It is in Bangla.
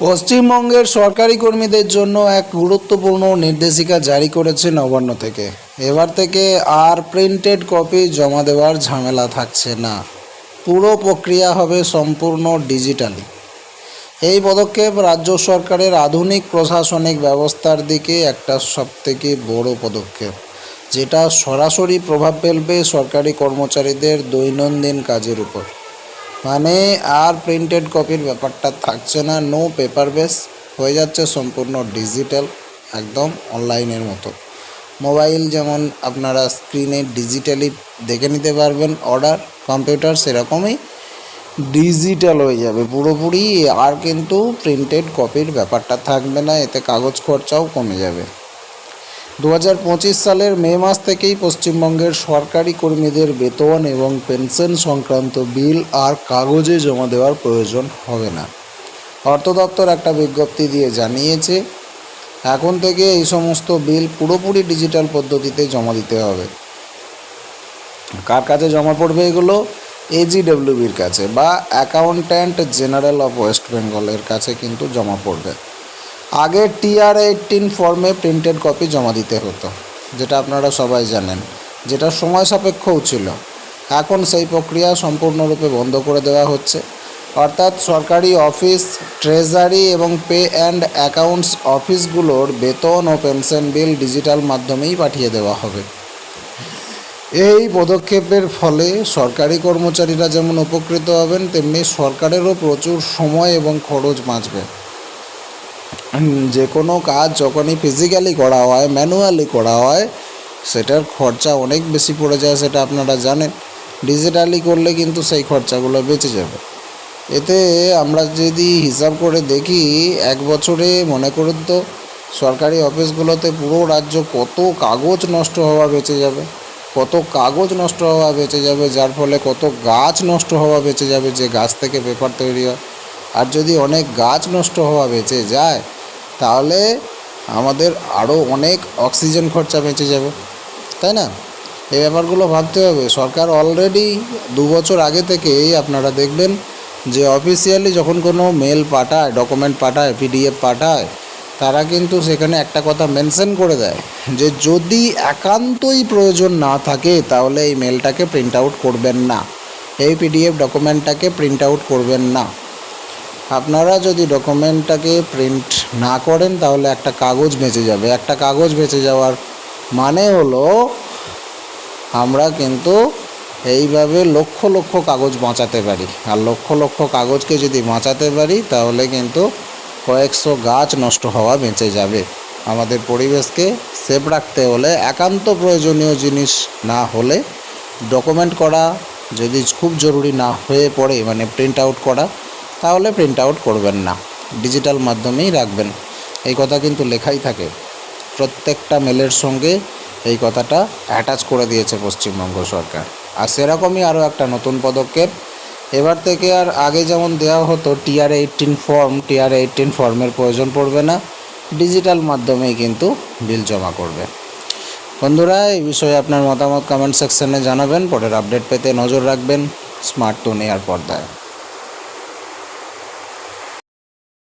পশ্চিমবঙ্গের সরকারি কর্মীদের জন্য এক গুরুত্বপূর্ণ নির্দেশিকা জারি করেছে নবান্ন থেকে। এবার থেকে আর প্রিন্টেড কপি জমা দেওয়ার ঝামেলা থাকছে না। পুরো প্রক্রিয়া হবে সম্পূর্ণ ডিজিটালি এই পদক্ষেপ রাজ্য সরকারের আধুনিক প্রশাসনিক ব্যবস্থার দিকে একটা সবথেকে বড় পদক্ষেপ, যেটা সরাসরি প্রভাব ফেলবে সরকারি কর্মচারীদের দৈনন্দিন কাজের উপর। মানে আর প্রিন্টেড কপির ব্যাপারটা থাকছে না নো পেপার বেস হয়ে যাচ্ছে সম্পূর্ণ ডিজিটাল একদম অনলাইনের মতো। মোবাইল যেমন আপনারা স্ক্রিনে ডিজিটালি দেখে নিতে পারবেন অর্ডার কম্পিউটার সেরকমই ডিজিটাল হয়ে যাবে। পুরোপুরি আর কিন্তু প্রিন্টেড কপির ব্যাপারটা থাকবে না, এতে কাগজ খরচাও কমে যাবে। দু হাজার পঁচিশ সালের মে মাস থেকেই পশ্চিমবঙ্গের সরকারি কর্মীদের বেতন এবং পেনশন সংক্রান্ত বিল আর কাগজে জমা দেওয়ার প্রয়োজন হবে না। অর্থ দপ্তর একটা বিজ্ঞপ্তি দিয়ে জানিয়েছে, এখন থেকে এই সমস্ত বিল পুরোপুরি ডিজিটাল পদ্ধতিতে জমা দিতে হবে। কার কাছে জমা পড়বে এগুলো? এজিডব্লিউবির কাছে বা অ্যাকাউন্ট্যান্ট জেনারেল অফ ওয়েস্ট বেঙ্গলের কাছে কিন্তু জমা পড়বে। আগে টিআর এইটিন ফর্মে প্রিন্টেড কপি জমা দিতে হতো, যেটা আপনারা সবাই জানেন, যেটা সময় সাপেক্ষও ছিল। এখন সেই প্রক্রিয়া সম্পূর্ণরূপে বন্ধ করে দেওয়া হচ্ছে। অর্থাৎ সরকারি অফিস, ট্রেজারি এবং পে অ্যান্ড অ্যাকাউন্টস অফিসগুলোর বেতন ও পেনশন বিল ডিজিটাল মাধ্যমেই পাঠিয়ে দেওয়া হবে। এই পদক্ষেপের ফলে সরকারি কর্মচারীরা যেমন উপকৃত হবেন, তেমনি সরকারেরও প্রচুর সময় এবং খরচ বাঁচবে। যে কোনো কাজ যখনই ফিজিক্যালি করা হয় ম্যানুয়ালি করা হয়, সেটার খরচা অনেক বেশি পড়ে যায়, সেটা আপনারা জানেন। ডিজিটালি করলে কিন্তু সেই খরচাগুলো বেঁচে যাবে। এতে আমরা যদি হিসাব করে দেখি, এক বছরে মনে করুন তো, সরকারি অফিসগুলোতে পুরো রাজ্য কত কাগজ নষ্ট হওয়া বেঁচে যাবে, কত কাগজ নষ্ট হওয়া বেঁচে যাবে, যার ফলে কত গাছ নষ্ট হওয়া বেঁচে যাবে, যে গাছ থেকে পেপার তৈরি হয়। আর যদি অনেক গাছ নষ্ট হওয়া বেঁচে যায় তাহলে আমাদের আরও অনেক অক্সিজেন খরচা বেঁচে যাবে, তাই না? এই ব্যাপারগুলো ভাবতে হবে। সরকার অলরেডি দু বছর আগে থেকেই আপনারা দেখবেন যে অফিসিয়ালি যখন কোনো মেল পাঠায় ডকুমেন্ট পাঠায় পিডিএফ পাঠায়, তারা কিন্তু সেখানে একটা কথা মেনশন করে দেয় যে যদি একান্তই প্রয়োজন না থাকে, তাহলে এই মেলটাকে প্রিন্ট আউট করবেন না। এই পিডিএফ ডকুমেন্টটাকে প্রিন্ট আউট করবেন না। আপনারা যদি ডকুমেন্টটাকে প্রিন্ট না করেন, তাহলে একটা কাগজ বেঁচে যাবে। একটা কাগজ বেঁচে যাওয়ার মানে হলো, আমরা কিন্তু এইভাবে লক্ষ লক্ষ কাগজ বাঁচাতে পারি। আর লক্ষ লক্ষ কাগজকে যদি বাঁচাতে পারি, তাহলে কিন্তু কয়েকশো গাছ নষ্ট হওয়া বেঁচে যাবে। আমাদের পরিবেশকে সেফ রাখতে হলে একান্ত প্রয়োজনীয় জিনিস না হলে ডকুমেন্ট করা যদি খুব জরুরি না হয়ে পড়ে মানে প্রিন্ট আউট করা তাহলে প্রিন্ট আউট করবেন না। ডিজিটাল মাধ্যমেই রাখবেন। এই কথা কিন্তু লেখাই থাকে। প্রত্যেকটা মেলের সঙ্গে এই কথাটা অ্যাটাচ করে দিয়েছে পশ্চিমবঙ্গ সরকার। আর সেরকমই আরও একটা নতুন পদক্ষেপ। এবার থেকে আর আগে যেমন দেওয়া হতো TR eighteen form TR eighteen ফর্মের প্রয়োজন পড়বে না। ডিজিটাল মাধ্যমেই কিন্তু বিল জমা করবে। বন্ধুরা, এই বিষয়ে আপনার মতামত কমেন্ট সেকশনে জানাবেন। পরের আপডেট পেতে নজর রাখবেন। স্মার্ট টুন এয়ার পর্দায়।